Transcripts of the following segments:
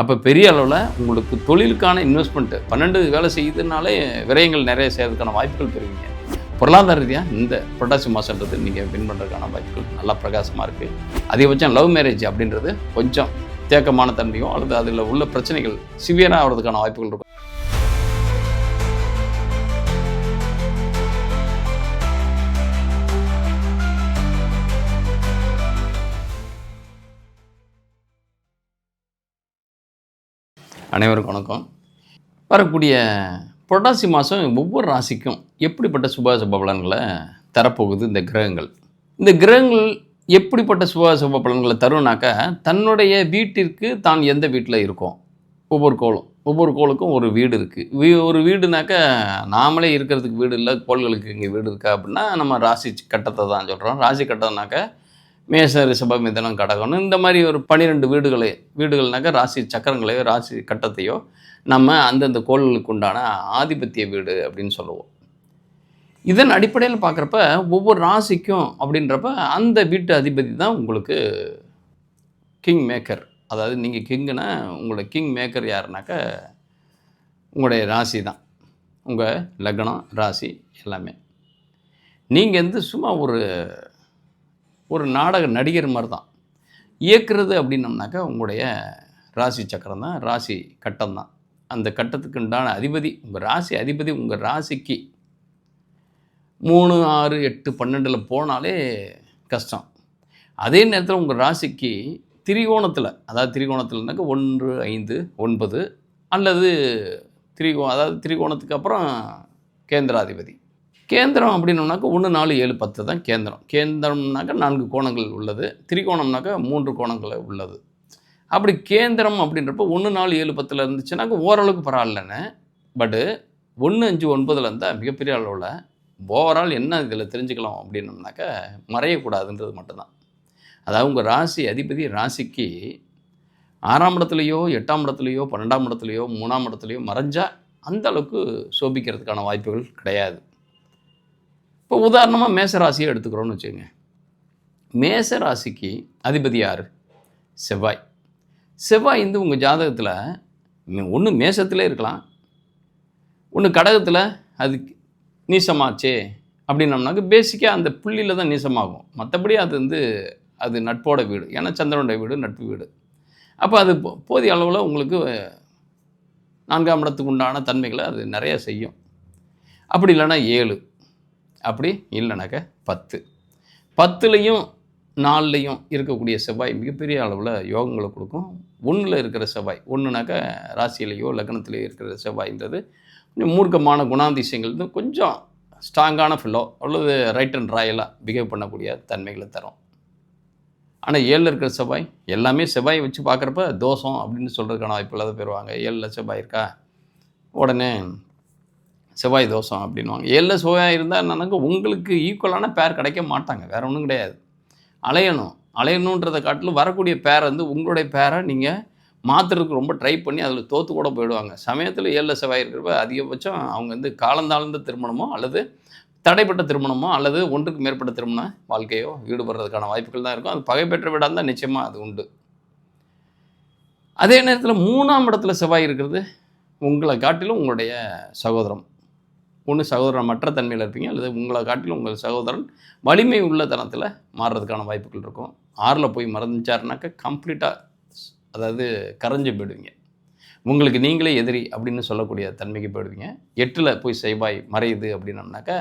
அப்போ பெரிய அளவில் உங்களுக்கு தொழிலுக்கான இன்வெஸ்ட்மெண்ட்டு பன்னெண்டு வேலை செய்யுதுனாலே விரயங்கள் நிறைய செய்கிறதுக்கான வாய்ப்புகள் பெறுவீங்க. பொருளாதார ரீதியாக இந்த புரட்டாசி மாதன்றது நீங்கள் வின் பண்ணுறதுக்கான வாய்ப்புகள் நல்லா பிரகாசமாக இருக்குது அதிகபட்சம் லவ் மேரேஜ் அப்படின்றது கொஞ்சம் தேக்கமான தன்மையோ அல்லது அதில் உள்ள பிரச்சனைகள் சிவியராக ஆகிறதுக்கான வாய்ப்புகள் இருக்கும். அனைவருக்கும் வணக்கம். வரக்கூடிய புரட்டாசி மாதம் ஒவ்வொரு ராசிக்கும் எப்படிப்பட்ட சுப சுப பலன்களை தரப்போகுது இந்த கிரகங்கள்? இந்த கிரகங்கள் எப்படிப்பட்ட சுப சுப பலன்களை தரும்னாக்கா தன்னுடைய வீட்டிற்கு தான் எந்த வீட்டில் இருக்கோம்? ஒவ்வொரு கோளும் ஒவ்வொரு கோளுக்கும் ஒரு வீடு இருக்குது வீ ஒரு வீடுனாக்கா நாமளே இருக்கிறதுக்கு வீடு இல்லை கோள்களுக்கு இங்கே வீடு இருக்கா அப்படின்னா நம்ம ராசி கட்டத்தை தான் சொல்கிறோம் ராசி கட்டம்னாக்கா மேச ரிஷபம் மிதனம் கடகம்னு இந்த மாதிரி ஒரு பன்னிரெண்டு வீடுகளே வீடுகள்னாக்க ராசி சக்கரங்களையோ ராசி கட்டத்தையோ நம்ம அந்தந்த கோள்களுக்கு உண்டான ஆதிபத்திய வீடு அப்படின்னு சொல்லுவோம். இதன் அடிப்படையில் பார்க்குறப்ப ஒவ்வொரு ராசிக்கும் அப்படின்றப்ப அந்த வீட்டு அதிபதி தான் உங்களுக்கு கிங் மேக்கர் அதாவது நீங்கள் கிங்குனா உங்களோட கிங் மேக்கர் யாருனாக்க உங்களுடைய ராசி தான். உங்கள் லக்னம் ராசி எல்லாமே. நீங்கள் வந்து சும்மா ஒரு ஒரு நாடக நடிகர் மாதிரி தான் இயக்குறது அப்படின்னம்னாக்கா உங்களுடைய ராசி சக்கரம் தான் ராசி கட்டம் தான். அந்த கட்டத்துக்கு உண்டான அதிபதி உங்கள் ராசி அதிபதி உங்கள் ராசிக்கு மூணு ஆறு எட்டு பன்னெண்டில் போனாலே கஷ்டம். அதே நேரத்தில் உங்கள் ராசிக்கு திரிகோணத்தில் அதாவது திரிகோணத்தில்னாக்கா ஒன்று ஐந்து ஒன்பது அல்லது திரிகோ அதாவது திரிகோணத்துக்கு அப்புறம் கேந்திராதிபதி. கேந்திரம் அப்படின்னோம்னாக்கா ஒன்று நாலு ஏழு பத்து தான் கேந்திரம். கேந்திரம்னாக்கா நான்கு கோணங்கள் உள்ளது. திரிகோணம்னாக்கா மூன்று கோணங்கள் உள்ளது. அப்படி கேந்திரம் அப்படின்றப்ப ஒன்று நாலு ஏழு பத்தில் இருந்துச்சுனாக்கா ஓரளவுக்கு பரவாயில்லன்னு. பட்டு ஒன்று அஞ்சு ஒன்பதில் இருந்தால் மிகப்பெரிய அளவில் ஓவரால் என்ன இதில் தெரிஞ்சுக்கலாம் அப்படின்னோம்னாக்கா மறையக்கூடாதுன்றது மட்டும்தான். அதாவது உங்கள் ராசி அதிபதி ராசிக்கு ஆறாம் இடத்துலையோ எட்டாம் இடத்துலையோ பன்னெண்டாம் இடத்துலையோ மூணாம் இடத்துலையோ மறைஞ்சால் அந்த அளவுக்கு சோபிக்கிறதுக்கான வாய்ப்புகள் கிடையாது. இப்போ உதாரணமாக மேச ராசியை எடுத்துக்கிறோன்னு வச்சுக்கோங்க. மேச ராசிக்கு அதிபதி யார்? செவ்வாய். செவ்வாய் வந்து உங்கள் ஜாதகத்தில் ஒன்று மேசத்திலே இருக்கலாம். ஒன்று கடகத்தில் அது நீசமாச்சே அப்படின்னம்னாக்க பேசிக்காக அந்த புள்ளியில் தான் நீசமாகும். மற்றபடி அது வந்து அது நட்போட வீடு. ஏன்னா சந்திரனுடைய வீடு நட்பு வீடு. அப்போ அது போ- போதிய அளவில் உங்களுக்கு நான்காம் இடத்துக்கு உண்டான தன்மைகளை அது நிறையா செய்யும். அப்படி இல்லைன்னா ஏழு. அப்படி இல்லைனாக்க பத்து. பத்துலேயும் நாலுலேயும் இருக்கக்கூடிய செவ்வாய் மிகப்பெரிய அளவில் யோகங்களை கொடுக்கும். ஒன்றில் இருக்கிற செவ்வாய் ஒன்றுனாக்கா ராசியிலேயோ லக்னத்திலேயோ இருக்கிற செவ்வாய்ன்றது கொஞ்சம் மூர்க்கமான குணாதிசயங்கள். வந்து கொஞ்சம் ஸ்ட்ராங்கான ஃபில்லோ அல்லது ரைட் அண்ட் ராயலாக பிஹேவ் பண்ணக்கூடிய தன்மைகளை தரும். ஆனால் ஏழில் இருக்கிற செவ்வாய் எல்லாமே செவ்வாயை வச்சு பார்க்குறப்ப தோஷம் அப்படின்னு சொல்கிறதுக்கான வாய்ப்பு இல்லாத போயிடுவாங்க ஏழில் செவ்வாய் இருக்கா? உடனே செவ்வாய் தோஷம் அப்படின்வாங்க ஏழில் செவ்வாய் இருந்தால் என்னன்னாக்கா உங்களுக்கு ஈக்குவலான பேர் கிடைக்க மாட்டாங்க. வேறு ஒன்றும் கிடையாது. அலையணும். அலையணுன்றதை காட்டிலும் வரக்கூடிய பேர் வந்து உங்களுடைய பேரை நீங்கள் மாற்றுறதுக்கு ரொம்ப ட்ரை பண்ணி அதில் தோற்று கூட போயிடுவாங்க. சமயத்தில் ஏழில் செவ்வாய் இருக்கிறப்ப அதிகபட்சம் அவங்க வந்து காலந்தாழ்ந்த திருமணமோ அல்லது தடைப்பட்ட திருமணமோ அல்லது ஒன்றுக்கு மேற்பட்ட திருமண வாழ்க்கையோ ஈடுபடுறதுக்கான வாய்ப்புகள் தான் இருக்கும். அது பகை பெற்ற வீடாக இருந்தால் நிச்சயமாக அது உண்டு. அதே நேரத்தில் மூணாம் இடத்துல செவ்வாய் இருக்கிறது உங்களை காட்டிலும் உங்களுடைய சகோதரம். ஒன்று சகோதரன் மற்ற தன்மையில் இருப்பீங்க அல்லது உங்களை காட்டிலும் உங்கள் சகோதரன் வலிமை உள்ள தனத்தில் மாறுறதுக்கான வாய்ப்புகள் இருக்கும். ஆறில் போய் மறந்துச்சாருனாக்கா கம்ப்ளீட்டாக அதாவது கரைஞ்சு போயிடுவீங்க. உங்களுக்கு நீங்களே எதிரி அப்படின்னு சொல்லக்கூடிய தன்மைக்கு போயிடுவீங்க. எட்டில் போய் செய்வாய் மறையுது அப்படின்னம்னாக்கா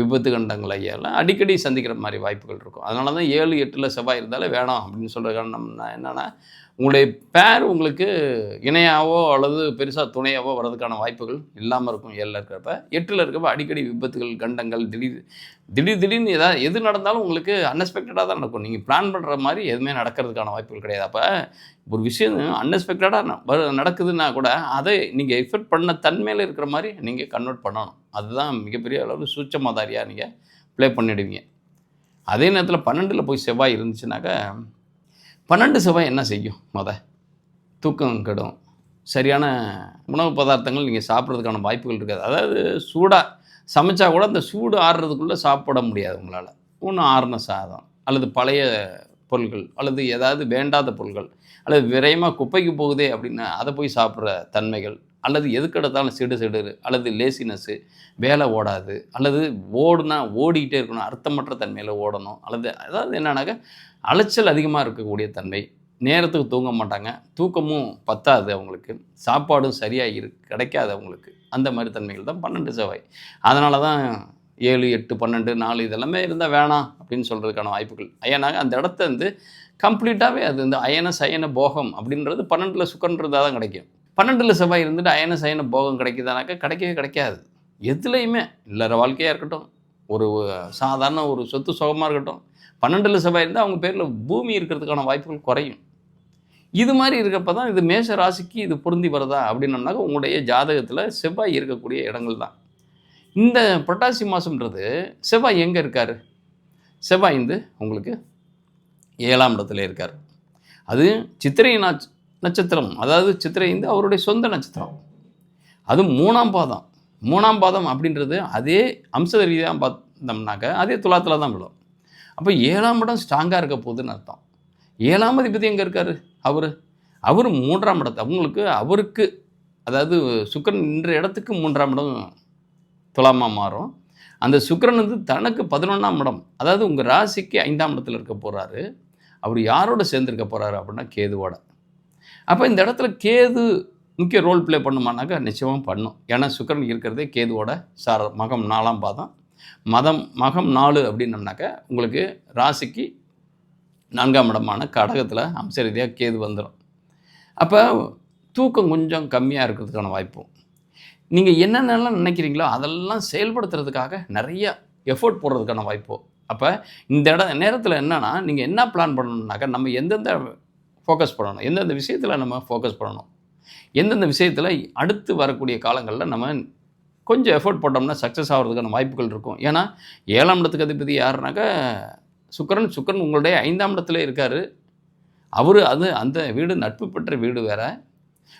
விபத்து கண்டங்கள் ஐயாலாம் அடிக்கடி சந்திக்கிற மாதிரி வாய்ப்புகள் இருக்கும். அதனால தான் ஏழு எட்டில் செவ்வாய் இருந்தாலே வேணாம் அப்படின்னு சொல்கிற காரணம் என்னென்னா உங்களுடைய பேர் உங்களுக்கு இணையாவோ அல்லது பெருசாக துணையாவோ வர்றதுக்கான வாய்ப்புகள் இல்லாமல் இருக்கும் ஏழில் இருக்கிறப்ப. எட்டில் இருக்கிறப்ப அடிக்கடி விபத்துகள் கண்டங்கள் திடீர் திடீர் திடீர்னு ஏதாவது எது நடந்தாலும் உங்களுக்கு அன்எக்ஸ்பெக்டடாக தான் நடக்கும். நீங்கள் பிளான் பண்ணுற மாதிரி எதுவுமே நடக்கிறதுக்கான வாய்ப்புகள் கிடையாது. அப்போ ஒரு விஷயம் அன்எக்ஸ்பெக்டடாக நடக்குதுன்னா கூட அதை நீங்கள் எக்ஸ்பெக்ட் பண்ண தன்மையில் இருக்கிற மாதிரி நீங்கள் கன்வெர்ட் பண்ணணும். அதுதான் மிகப்பெரிய அளவில் சூட்சமாதாரியாக நீங்கள் ப்ளே பண்ணிடுவீங்க. அதே நேரத்தில் பன்னெண்டில் போய் செவ்வாய் இருந்துச்சுனாக்கா பன்னெண்டு செவ்வாய் என்ன செய்யும் மொத? தூக்கம் கெடும். சரியான உணவு பதார்த்தங்கள் நீங்கள் சாப்பிட்றதுக்கான வாய்ப்புகள் இருக்காது. அதாவது சூடாக சமைச்சா கூட அந்த சூடு ஆறுறதுக்குள்ளே சாப்பிட முடியாது உங்களால். ஒன்று ஆறுன சாதம் அல்லது பழைய பொருட்கள் அல்லது ஏதாவது வேண்டாத பொருட்கள் அல்லது விரயமாக குப்பைக்கு போகுதே அப்படின்னா அதை போய் சாப்பிட்ற தன்மைகள் அல்லது எதுக்கெடுத்தாலும் சிடு சிடு அல்லது லேசினஸ்ஸு வேலை ஓடாது அல்லது ஓடுனா ஓடிக்கிட்டே இருக்கணும் அர்த்தமற்ற தன்மையில் ஓடணும் அல்லது அதாவது என்னன்னாக்கா அலைச்சல் அதிகமாக இருக்கக்கூடிய தன்மை. நேரத்துக்கு தூங்க மாட்டாங்க தூக்கமும் பத்தாது அவங்களுக்கு சாப்பாடும் சரியாக இரு கிடைக்காது அவங்களுக்கு. அந்த மாதிரி தன்மைகள் தான் பன்னெண்டு செவ்வாய். அதனால தான் ஏழு எட்டு பன்னெண்டு நாலு இதெல்லாமே இருந்தால் வேணாம் அப்படின்னு சொல்கிறதுக்கான வாய்ப்புகள். ஏன்னாங்க அந்த இடத்த வந்து கம்ப்ளீட்டாகவே அது வந்து அயன சயன போகம் அப்படின்றது பன்னெண்டில் சுக்கன்றதாக தான் கிடைக்கும். பன்னெண்டில் செவ்வாய் இருந்துட்டு அயன சயன போகம் கிடைக்குதானாக்கா கிடைக்கவே கிடைக்காது. எதுலேயுமே இல்லற வாழ்க்கையாக இருக்கட்டும் ஒரு சாதாரண ஒரு சொத்து சுகமாக இருக்கட்டும் பன்னெண்டில் செவ்வாய் இருந்தால் அவங்க பேரில் பூமி இருக்கிறதுக்கான வாய்ப்புகள் குறையும். இது மாதிரி இருக்கப்ப தான் இது மேஷ ராசிக்கு இது பொருந்தி வருதா அப்படின்னம்னாக்க உங்களுடைய ஜாதகத்தில் செவ்வாய் இருக்கக்கூடிய இடங்கள் தான். இந்த புரட்டாசி மாதம்ன்றது செவ்வாய் எங்கே இருக்கார்? செவ்வாய் வந்து உங்களுக்கு ஏழாம் இடத்துல இருக்கார். அது சித்திரை நாச் நட்சத்திரம். அதாவது சித்திரை வந்து அவருடைய சொந்த நட்சத்திரம். அது மூணாம் பாதம். மூணாம் பாதம் அப்படின்றது அதே அம்ச ரீதியாக பார்த்தோம்னாக்க அதே துலாத்தில் தான் விழும். அப்போ ஏழாம் இடம் ஸ்ட்ராங்காக இருக்க போகுதுன்னு அர்த்தம். ஏழாம் அதிபதி எங்கே இருக்கார்? அவர். அவர் மூன்றாம் இடத்து. அவங்களுக்கு அவருக்கு அதாவது சுக்கரன் நின்ற இடத்துக்கு மூன்றாம் இடம் துலாமாக மாறும். அந்த சுக்கிரன் வந்து தனக்கு பதினொன்றாம் இடம். அதாவது உங்கள் ராசிக்கு ஐந்தாம் இடத்துல இருக்க போகிறாரு அவர் யாரோட சேர்ந்துருக்க போகிறாரு அப்படின்னா கேதுவோட. அப்போ இந்த இடத்துல கேது முக்கிய ரோல் ப்ளே பண்ணுமானாக்கா நிச்சயமாக பண்ணும். ஏன்னா சுக்கரன் இருக்கிறதே கேதுவோட சார் மகம் நாலாம் பாதம். மதம் மகம் நாலு அப்படின்னம்னாக்கா உங்களுக்கு ராசிக்கு நான்காம் இடமான கடகத்தில் அம்ச ரீதியாக கேது வந்துடும் அப்போ தூக்கம் கொஞ்சம் கம்மியாக இருக்கிறதுக்கான வாய்ப்பும் நீங்கள் என்னென்னலாம் நினைக்கிறீங்களோ அதெல்லாம் செயல்படுத்துறதுக்காக நிறைய எஃபோர்ட் போடுறதுக்கான வாய்ப்பு. அப்போ இந்த இட நேரத்தில் என்னென்னா நீங்கள் என்ன பிளான் பண்ணணுன்னாக்கா நம்ம எந்தெந்த ஃபோக்கஸ் பண்ணணும். எந்தெந்த விஷயத்தில் நம்ம ஃபோக்கஸ் பண்ணணும்? எந்தெந்த விஷயத்தில் அடுத்து வரக்கூடிய காலங்களில் நம்ம கொஞ்சம் எஃபோர்ட் போட்டோம்னா சக்ஸஸ் ஆகிறதுக்கான வாய்ப்புகள் இருக்கும். ஏன்னா ஏழாம் இடத்துக்கு அதிபதி யாருனாக்கா சுக்கரன். சுக்கரன் உங்களுடைய ஐந்தாம் இடத்துல இருக்கார். அவர் அது அந்த வீடு நட்பு பெற்ற வீடு வேறு.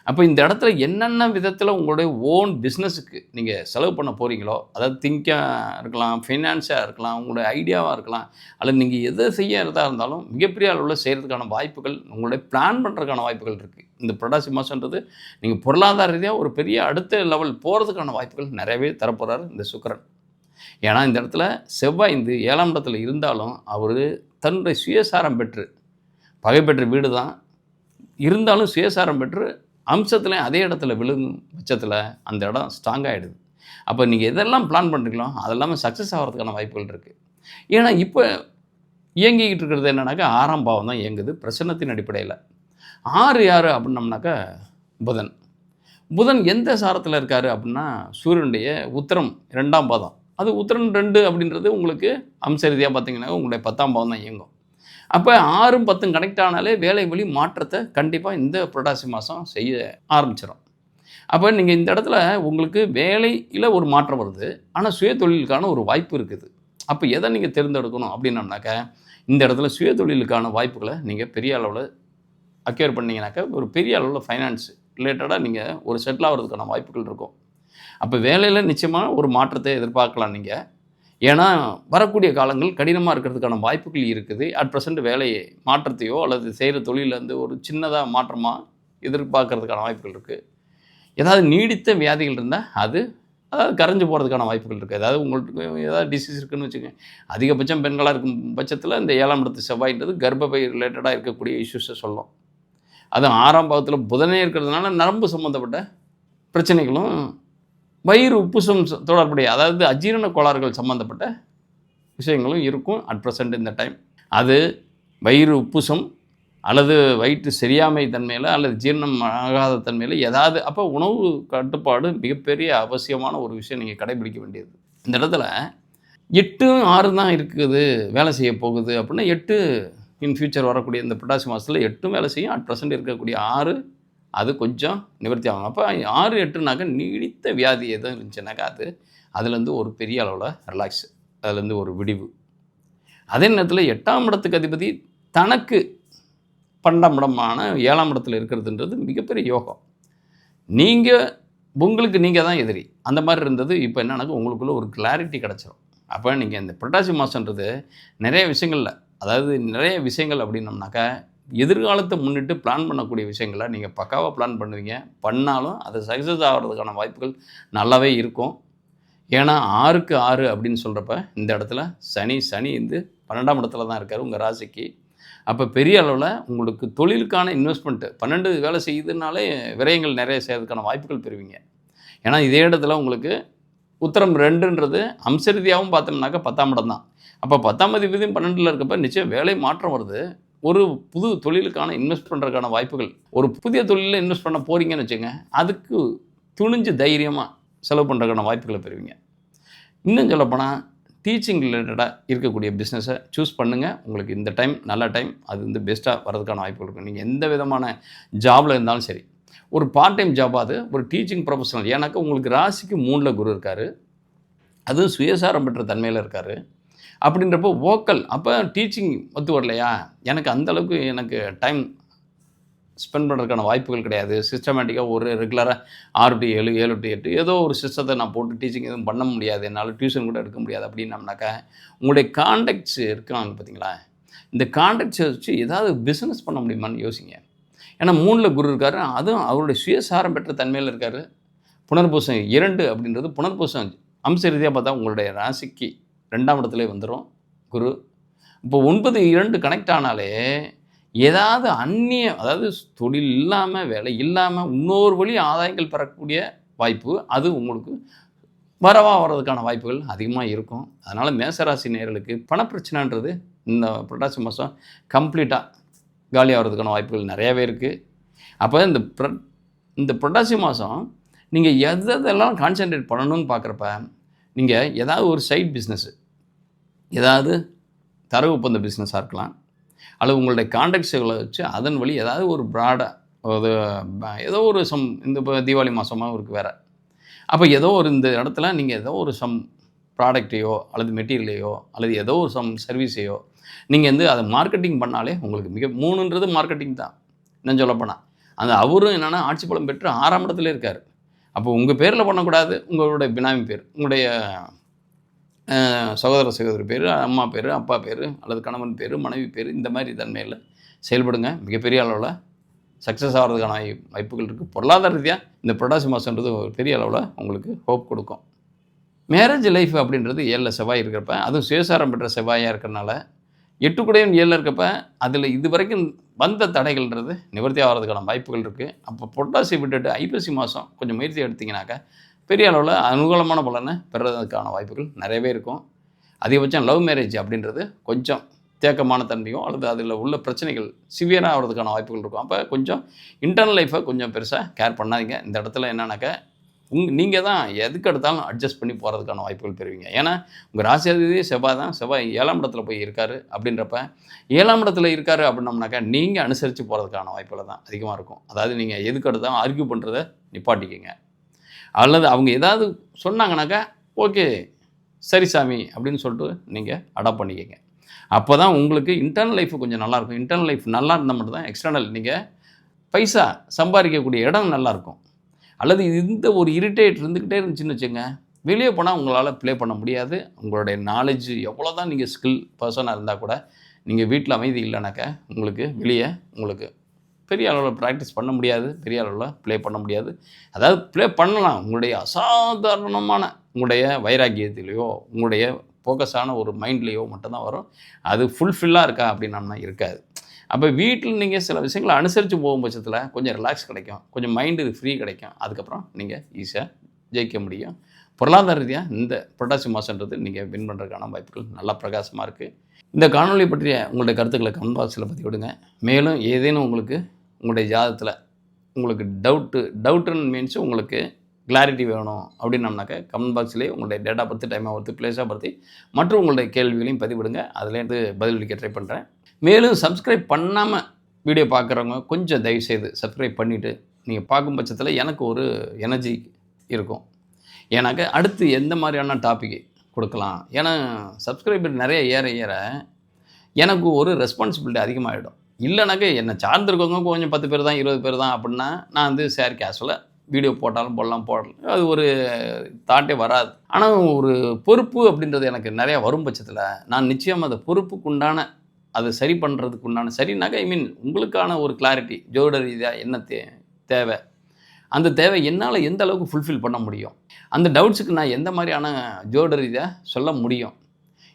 அப்போ இந்த இடத்துல என்னென்ன விதத்தில் உங்களுடைய ஓன் பிஸ்னஸுக்கு நீங்கள் செலவு பண்ண போகிறீங்களோ அதாவது திங்காக இருக்கலாம் ஃபினான்ஸாக இருக்கலாம் உங்களுடைய ஐடியாவாக இருக்கலாம் அல்லது நீங்கள் எதை செய்யறதா இருந்தாலும் மிகப்பெரிய அளவில் செய்கிறதுக்கான வாய்ப்புகள் உங்களுடைய பிளான் பண்ணுறதுக்கான வாய்ப்புகள் இருக்குது இந்த புரட்டாசி மாதன்றது நீங்கள் பொருளாதார ரீதியாக ஒரு பெரிய அடுத்த லெவல் போகிறதுக்கான வாய்ப்புகள் நிறையவே தரப்போகிறார் இந்த சுக்கரன். ஏன்னா இந்த இடத்துல செவ்வாய் இந்த ஏழாம் இடத்துல இருந்தாலும் அவர் தன்னுடைய சுயசாரம் பெற்று பகை பெற்ற வீடு தான் இருந்தாலும் சுயசாரம் பெற்று அம்சத்துலேயும் அதே இடத்துல விழும் பட்சத்தில் அந்த இடம் ஸ்ட்ராங் ஆகிடுது அப்போ நீங்கள் எதெல்லாம் பிளான் பண்ணுறீங்களோ அதெல்லாமே சக்ஸஸ் ஆகிறதுக்கான வாய்ப்புகள் இருக்குது ஏன்னா இப்போ இயங்கிக்கிட்டு இருக்கிறது என்னன்னாக்கா ஆறாம் பாவம் தான் இயங்குது பிரசன்னத்தின் அடிப்படையில். ஆறு யார் அப்படின்னம்னாக்கா புதன். புதன் எந்த சாரத்தில் இருக்கார் அப்படின்னா சூரியனுடைய உத்தரம் ரெண்டாம் பாதம் அது உத்தரன் ரெண்டு அப்படின்றது உங்களுக்கு அம்ச ரீதியாக பார்த்தீங்கன்னா உங்களுடைய பத்தாம் பாவம் தான் இயங்கும். அப்போ ஆறும் பத்தும் கனெக்ட் ஆனாலே வேலை வழி மாற்றத்தை கண்டிப்பாக இந்த புரட்டாசி மாதம் செய்ய ஆரம்பிச்சிடும் அப்போ நீங்கள் இந்த இடத்துல உங்களுக்கு வேலையில் ஒரு மாற்றம் வருது ஆனால் சுய தொழிலுக்கான ஒரு வாய்ப்பு இருக்குது. அப்போ எதை நீங்கள் தேர்ந்தெடுக்கணும் அப்படின்னம்னாக்கா இந்த இடத்துல சுய தொழிலுக்கான வாய்ப்புகளை நீங்கள் பெரிய அளவில் அக்யூர் பண்ணிங்கனாக்கா ஒரு பெரிய அளவில் ஃபைனான்ஸ் ரிலேட்டடாக நீங்கள் ஒரு செட்டில் ஆகிறதுக்கான வாய்ப்புகள் இருக்கும். அப்போ வேலையில் நிச்சயமாக ஒரு மாற்றத்தை எதிர்பார்க்கலாம் நீங்கள் ஏன்னா வரக்கூடிய காலங்கள் கடினமாக இருக்கிறதுக்கான வாய்ப்புகள் இருக்குது. அட் ப்ரெசென்ட் வேலையை மாற்றத்தையோ அல்லது செய்கிற தொழிலேருந்து ஒரு சின்னதாக மாற்றமாக எதிர்பார்க்கறதுக்கான வாய்ப்புகள் இருக்குது ஏதாவது நீடித்த வியாதிகள் இருந்தால் அது அதாவது கரைஞ்சு போகிறதுக்கான வாய்ப்புகள் இருக்குது அதாவது உங்களுக்கு ஏதாவது டிசீஸ் இருக்குன்னு வச்சுக்கோங்க. அதிகபட்சம் பெண்களாக இருக்கும் பட்சத்தில் இந்த ஏழாம் இடத்து செவ்வாயின்றது கர்ப்பப்பை ரிலேட்டடாக இருக்கக்கூடிய இஷ்யூஸை சொல்லும். அதுவும் ஆறாம் பாகத்தில் புதனே இருக்கிறதுனால நரம்பு சம்மந்தப்பட்ட பிரச்சனைகளும் வயிறு உப்புசம் தொடர்புடைய அதாவது அஜீரண கோளாறுகள் சம்மந்தப்பட்ட விஷயங்களும் இருக்கும் அட் ப்ரெசண்ட் இந்த டைம் அது வயிறு உப்புசம் அல்லது வயிற்று சரியாமை தன்மையில் அல்லது ஜீரணம் ஆகாத தன்மையில் ஏதாவது அப்போ உணவு கட்டுப்பாடு மிகப்பெரிய அவசியமான ஒரு விஷயம் நீங்கள் கடைபிடிக்க வேண்டியது. இந்த இடத்துல எட்டு ஆறு தான் இருக்குது வேலை செய்ய போகுது அப்படின்னா எட்டு இன் ஃபியூச்சர் வரக்கூடிய இந்த புரட்டாசி மாதத்தில் எட்டும் வேலை செய்யும் அட் ப்ரெசென்ட் இருக்கக்கூடிய ஆறு அது கொஞ்சம் நிவர்த்தி ஆகும். அப்போ ஆறு எட்டுனாக்கா நீடித்த வியாதி எதுவும் இருந்துச்சுனாக்கா அது அதுலேருந்து ஒரு பெரிய அளவில் ரிலாக்ஸ் அதுலேருந்து ஒரு விடிவு. அதே நேரத்தில் எட்டாம் இடத்துக்கு அதிபதி தனக்கு பன்னெண்டாம் இடமான ஏழாம் இடத்துல இருக்கிறதுன்றது மிகப்பெரிய யோகம். நீங்கள் உங்களுக்கு நீங்கள் தான் எதிரி. அந்த மாதிரி இருந்தது இப்போ என்னன்னாக்கா உங்களுக்குள்ள ஒரு கிளாரிட்டி கிடச்சிரும். அப்போ நீங்கள் இந்த புரட்டாசி மாதன்றது நிறைய விஷயங்களில் அதாவது நிறைய விஷயங்கள் அப்படின்னம்னாக்கா எதிர்காலத்தை முன்னிட்டு பிளான் பண்ணக்கூடிய விஷயங்களை நீங்கள் பக்காவாக பிளான் பண்ணுவீங்க. பண்ணாலும் அது சக்ஸஸ் ஆகிறதுக்கான வாய்ப்புகள் நல்லாவே இருக்கும். ஏன்னா ஆறுக்கு ஆறு அப்படின்னு சொல்கிறப்ப இந்த இடத்துல சனி சனி வந்து பன்னெண்டாம் இடத்துல தான் இருக்கார் உங்கள் ராசிக்கு. அப்போ பெரிய அளவில் உங்களுக்கு தொழிலுக்கான இன்வெஸ்ட்மெண்ட்டு பன்னெண்டு வேலை செய்யுதுனாலே விரயங்கள் நிறைய செய்யறதுக்கான வாய்ப்புகள் பெறுவீங்க. ஏன்னா இதே இடத்துல உங்களுக்கு உத்தரம் ரெண்டுன்றது அம்ச ரீதியாகவும் பார்த்தோம்னாக்கா பத்தாம் இடம் தான். அப்போ பத்தாம் அதிபதியும் பன்னெண்டில் இருக்கப்ப நிச்சயம் வேலை மாற்றம் வருது. ஒரு புது தொழிலுக்கான இன்வெஸ்ட் பண்ணுறதுக்கான வாய்ப்புகள். ஒரு புதிய தொழிலில் இன்வெஸ்ட் பண்ண போகிறீங்கன்னு வச்சுங்க அதுக்கு துணிஞ்சு தைரியமாக செலவு பண்ணுறதுக்கான வாய்ப்புகளை பெறுவீங்க. இன்னும் சொல்லப்போனால் டீச்சிங் ரிலேட்டடாக இருக்கக்கூடிய பிஸ்னஸை சூஸ் பண்ணுங்கள் உங்களுக்கு இந்த டைம் நல்ல டைம் அது வந்து பெஸ்ட்டாக வரதுக்கான வாய்ப்புகள் இருக்கும் நீங்கள் எந்த விதமான ஜாபில் இருந்தாலும் சரி. ஒரு பார்ட் டைம் ஜாபாவது ஒரு டீச்சிங் ப்ரொஃபஷனல் ஏன்னாக்கா உங்களுக்கு ராசிக்கு மூணில் குரு இருக்கார். அதுவும் சுயசாரம் பெற்ற தன்மையில் இருக்கார். அப்படின்றப்போ வோக்கல் அப்போ டீச்சிங் ஒத்து வரலையா? எனக்கு அந்த அளவுக்கு எனக்கு டைம் ஸ்பெண்ட் பண்ணுறதுக்கான வாய்ப்புகள் கிடையாது. சிஸ்டமேட்டிக்காக ஒரு ரெகுலராக ஆறு டு ஏழு ஏழு டு எட்டு ஏதோ ஒரு சிஸ்டத்தை நான் போட்டு டீச்சிங் எதுவும் பண்ண முடியாது. என்னால் டியூஷன் கூட எடுக்க முடியாது அப்படின்னம்னாக்கா உங்களுடைய கான்டாக்ட்ஸ் இருக்காங்க பார்த்தீங்களா இந்த கான்டாக்ட்ஸை வச்சு ஏதாவது பிஸ்னஸ் பண்ண முடியுமான்னு யோசிங்க. ஏன்னா மூணில் குரு இருக்காரு. அதுவும் அவருடைய சுயசாரம் பெற்ற தன்மையில் இருக்கார். புனர்பூசம் இரண்டு அப்படின்றது புனர்பூசம் அம்ச ரீதியாக பார்த்தா உங்களுடைய ராசிக்கு ரெண்டாம் இடத்துல வந்துடும் குரு. இப்போ ஒன்பது இரண்டு கனெக்ட் ஆனாலே ஏதாவது அந்நிய அதாவது தொழில் இல்லாமல் வேலை இல்லாமல் இன்னொரு வழி ஆதாயங்கள் பெறக்கூடிய வாய்ப்பு அது உங்களுக்கு வரவாக வர்றதுக்கான வாய்ப்புகள் அதிகமாக இருக்கும். அதனால் மேசராசி நேர்களுக்கு பணப்பிரச்சனைன்றது இந்த புரட்டாசி மாதம் கம்ப்ளீட்டாக காலி ஆகிறதுக்கான வாய்ப்புகள் நிறையாவே இருக்குது அப்போ இந்த ப்ர இந்த புரட்டாசி மாதம் நீங்கள் எதெல்லாம் கான்சென்ட்ரேட் பண்ணணும்னு பார்க்குறப்ப நீங்கள் ஏதாவது ஒரு சைட் பிஸ்னஸ்ஸு ஏதாவது தரவு ஒப்பந்த பிஸ்னஸாக இருக்கலாம். அல்லது உங்களுடைய கான்டாக்ட்ஸுகளை வச்சு அதன் வழி ஏதாவது ஒரு ப்ராடாக அது ஏதோ ஒரு சம் இந்த இப்போ தீபாவளி மாதமாக இருக்குது வேறு. அப்போ ஏதோ ஒரு இந்த இடத்துல நீங்கள் ஏதோ ஒரு சம் ப்ராடக்டையோ அல்லது மெட்டீரியலையோ அல்லது ஏதோ ஒரு சம் சர்வீஸையோ நீங்கள் வந்து அதை மார்க்கெட்டிங் பண்ணாலே உங்களுக்கு மிக மூணுன்றது மார்க்கெட்டிங் தான். நான் சொல்லப்போனால் அந்த அவரும் என்னென்னா ஆட்சி பலம் பெற்று ஆறாம் இடத்துல இருக்கார். அப்போ உங்கள் பேரில் பண்ணக்கூடாது உங்களுடைய பினாமி பேர் உங்களுடைய சகோதர சகோதரி பேர் அம்மா பேர் அப்பா பேர் அல்லது கணவன் பேர் மனைவி பேர் இந்த மாதிரி தன்மையில் செயல்படுங்க. மிகப்பெரிய அளவில் சக்ஸஸ் ஆகிறதுக்கான வாய்ப்புகள் இருக்குது பொருளாதார ரீதியாக இந்த புரட்டாசி மாதன்றது ஒரு பெரிய அளவில் உங்களுக்கு ஹோப் கொடுக்கும். மேரேஜ் லைஃப் அப்படின்றது ஏழில் செவ்வாய் இருக்கிறப்ப அதுவும் சுயசாரம் பெற்ற செவ்வாயாக இருக்கிறனால எட்டு கூடையும் ஏழில் இருக்கப்ப அதில் இது வரைக்கும் வந்த தடைகள்ன்றது நிவர்த்தி ஆகிறதுக்கான வாய்ப்புகள் இருக்குது அப்போ பொட்டாசி விட்டுட்டு ஐப்பசி மாதம் கொஞ்சம் முயற்சி எடுத்திங்கனாக்கா பெரிய அளவில் அனுகூலமான பலனை பெறுறதுக்கான வாய்ப்புகள் நிறையவே இருக்கும். அதிகபட்சம் லவ் மேரேஜ் அப்படின்றது கொஞ்சம் தேக்கமான தன்மையோ அல்லது அதில் உள்ள பிரச்சனைகள் சிவியராக ஆகிறதுக்கான வாய்ப்புகள் இருக்கும். அப்போ கொஞ்சம் இன்டர்னல் லைஃப்பை கொஞ்சம் பெருசாக கேர் பண்ணாதீங்க. இந்த இடத்துல என்னன்னாக்கா உங் நீங்கள் தான் எதுக்கு எடுத்தாலும் அட்ஜஸ்ட் பண்ணி போகிறதுக்கான வாய்ப்புகள் பெறுவீங்க. ஏன்னா உங்கள் ராசியாதிபதி செவ்வாய் தான். செவ்வாய் ஏழாம் இடத்துல போய் இருக்காரு அப்படின்றப்ப ஏழாம் இடத்துல இருக்காரு அப்படின்னம்னாக்கா நீங்கள் அனுசரித்து போகிறதுக்கான வாய்ப்புகள் தான் அதிகமாக இருக்கும். அதாவது நீங்கள் எதுக்கு எடுத்தாலும் ஆர்கியூ பண்ணுறத நிப்பாட்டிக்கிங்க. அல்லது அவங்க ஏதாவது சொன்னாங்கனாக்கா ஓகே சரி சாமி அப்படின்னு சொல்லிட்டு நீங்கள் அடாப்ட் பண்ணிக்கங்க. அப்போ தான் உங்களுக்கு இன்டர்னல் லைஃப் கொஞ்சம் நல்லாயிருக்கும் இன்டர்னல் லைஃப் நல்லா இருந்தால் மட்டும் தான் எக்ஸ்டர்னல் நீங்கள் பைசா சம்பாதிக்கக்கூடிய இடம் நல்லாயிருக்கும் அல்லது இந்த ஒரு இரிட்டேட் இருந்துக்கிட்டே இருந்துச்சுன்னு வச்சுங்க வெளியே போனால் உங்களால் ப்ளே பண்ண முடியாது. உங்களுடைய நாலேஜ் எவ்வளோ தான் நீங்கள் ஸ்கில் பர்சனாக இருந்தால் கூட நீங்கள் வீட்டில் அமைதி இல்லைனாக்கா உங்களுக்கு வெளியே உங்களுக்கு பெரிய அளவில் ப்ராக்டிஸ் பண்ண முடியாது பெரிய அளவில் ப்ளே பண்ண முடியாது. அதாவது ப்ளே பண்ணலாம். உங்களுடைய அசாதாரணமான உங்களுடைய வைராக்கியத்திலேயோ உங்களுடைய ஃபோக்கஸான ஒரு மைண்ட்லேயோ மட்டும்தான் வரும். அது ஃபுல்ஃபில்லாக இருக்கா அப்படின்னா இருக்காது. அப்போ வீட்டில் நீங்கள் சில விஷயங்களை அனுசரித்து போகும் பட்சத்தில் கொஞ்சம் ரிலாக்ஸ் கிடைக்கும். கொஞ்சம் மைண்டு ஃப்ரீ கிடைக்கும். அதுக்கப்புறம் நீங்கள் ஈஸியாக ஜெயிக்க முடியும். பொருளாதார ரீதியாக இந்த புரட்டாசி மாதன்றது நீங்கள் வின் பண்ணுறதுக்கான வாய்ப்புகள் நல்லா பிரகாசமாக இருக்குது இந்த காணொலி பற்றிய உங்களுடைய கருத்துக்களை கமெண்ட் பாக்ஸில் பற்றி விடுங்க மேலும் ஏதேனும் உங்களுக்கு உங்களுடைய ஜாதத்தில் உங்களுக்கு டவுட்டு டவுட்டுன்னு மீன்ஸ் உங்களுக்கு கிளாரிட்டி வேணும் அப்படின்னம்னாக்க கமெண்ட் பாக்ஸ்லேயே உங்களுடைய டேட்டா பற்றி டைமாக பற்றி பிளேஸாக பற்றி மற்றும் உங்களுடைய கேள்விகளையும் பதிவிடுங்க. அதுலேருந்து பதிலளிக்க ட்ரை பண்ணுறேன் மேலும் சப்ஸ்கிரைப் பண்ணாமல் வீடியோ பார்க்குறவங்க கொஞ்சம் தயவுசெய்து சப்ஸ்கிரைப் பண்ணிவிட்டு நீங்கள் பார்க்கும் பட்சத்தில் எனக்கு ஒரு எனர்ஜி இருக்கும். ஏன்னாக்கா அடுத்து எந்த மாதிரியான டாப்பிக்கு கொடுக்கலாம்? ஏன்னா சப்ஸ்கிரைபர் நிறைய ஏற ஏற எனக்கு ஒரு ரெஸ்பான்சிபிலிட்டி அதிகமாகிடும் இல்லைனாக்க என்னை சார்ந்திருக்கவங்க கொஞ்சம் பத்து பேர் தான் இருபது பேர் தான் அப்படின்னா நான் வந்து ஷேர் கேஷுவலாக வீடியோ போட்டாலும் போடலாம் போடலாம். அது ஒரு தாட்டே வராது. ஆனால் ஒரு பொறுப்பு அப்படின்றது எனக்கு நிறையா வரும் பட்சத்தில் நான் நிச்சயம் அந்த பொறுப்புக்குண்டான அதை சரி பண்ணுறதுக்கு உண்டான சரினாக்கா ஐ மீன் உங்களுக்கான ஒரு கிளாரிட்டி ஜோட ரீதியாக என்ன தே தேவை? அந்த தேவை என்னால் எந்த அளவுக்கு ஃபுல்ஃபில் பண்ண முடியும்? அந்த டவுட்ஸுக்கு நான் எந்த மாதிரியான ஜோட ரீதியாக சொல்ல முடியும்?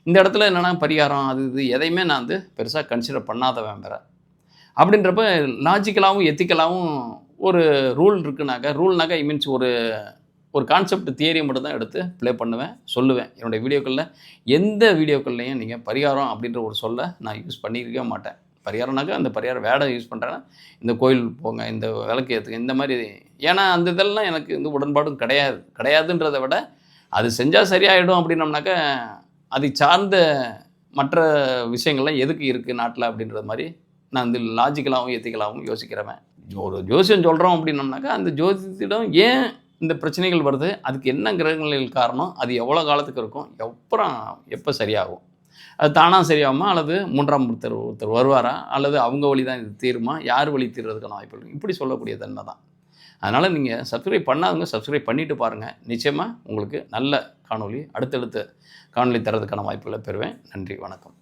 இந்த இடத்துல என்னென்னா பரிகாரம் அது இது எதையுமே நான் வந்து பெருசாக கன்சிடர் பண்ணாதவன் வேற. அப்படின்றப்ப லாஜிக்கலாகவும் எத்திக்கலாகவும் ஒரு ரூல் இருக்குனாக்கா ரூல்னாக்கா ஐ மீன்ஸ் ஒரு ஒரு கான்செப்ட் தியரியை மட்டும் தான் எடுத்து ப்ளே பண்ணுவேன் சொல்லுவேன். என்னுடைய வீடியோக்களில் எந்த வீடியோக்கள்லையும் நீங்கள் பரிகாரம் அப்படின்ற ஒரு சொல்ல நான் யூஸ் பண்ணியிருக்கவே மாட்டேன். பரிகாரம்னாக்கா அந்த பரிகாரம் வேடை யூஸ் பண்ணுறேன்னா இந்த கோயில் போங்க இந்த விளக்கு ஏற்றுங்க இந்த மாதிரி. ஏன்னா அந்த இதெல்லாம் எனக்கு இந்த உடன்பாடும் கிடையாது. கிடையாதுன்றதை விட அது செஞ்சால் சரியாயிடும் அப்படின்னம்னாக்கா அதை சார்ந்த மற்ற விஷயங்கள்லாம் எதுக்கு இருக்குது நாட்டில் அப்படின்றது மாதிரி நான் இந்த லாஜிக்கலாகவும் எத்திக்கலாகவும் யோசிக்கிறவன். ஒரு ஜோசியம் சொல்கிறோம் அப்படின்னம்னாக்கா அந்த ஜோசியத்திடம் ஏன் இந்த பிரச்சனைகள் வருது? அதுக்கு என்ன கிரகங்களில் காரணம்? அது எவ்வளோ காலத்துக்கு இருக்கும்? எப்புறம் எப்போ சரியாகும்? அது தானாக சரியாகுமா? அல்லது மூன்றாம் ஒருத்தர் ஒருத்தர் வருவாரா? அல்லது அவங்க வழி தான் இது தீருமா? யார் வழி தீர்றதுக்கான வாய்ப்பு இருக்கு? இப்படி சொல்லக்கூடிய தன்மை தான். அதனால் நீங்கள் சப்ஸ்கிரைப் பண்ணாதவங்க சப்ஸ்கிரைப் பண்ணிவிட்டு பாருங்கள் நிச்சயமாக உங்களுக்கு நல்ல காணொளி அடுத்தடுத்த காணொளி தரதுக்கான வாய்ப்புகளை பெறுவேன். நன்றி வணக்கம்.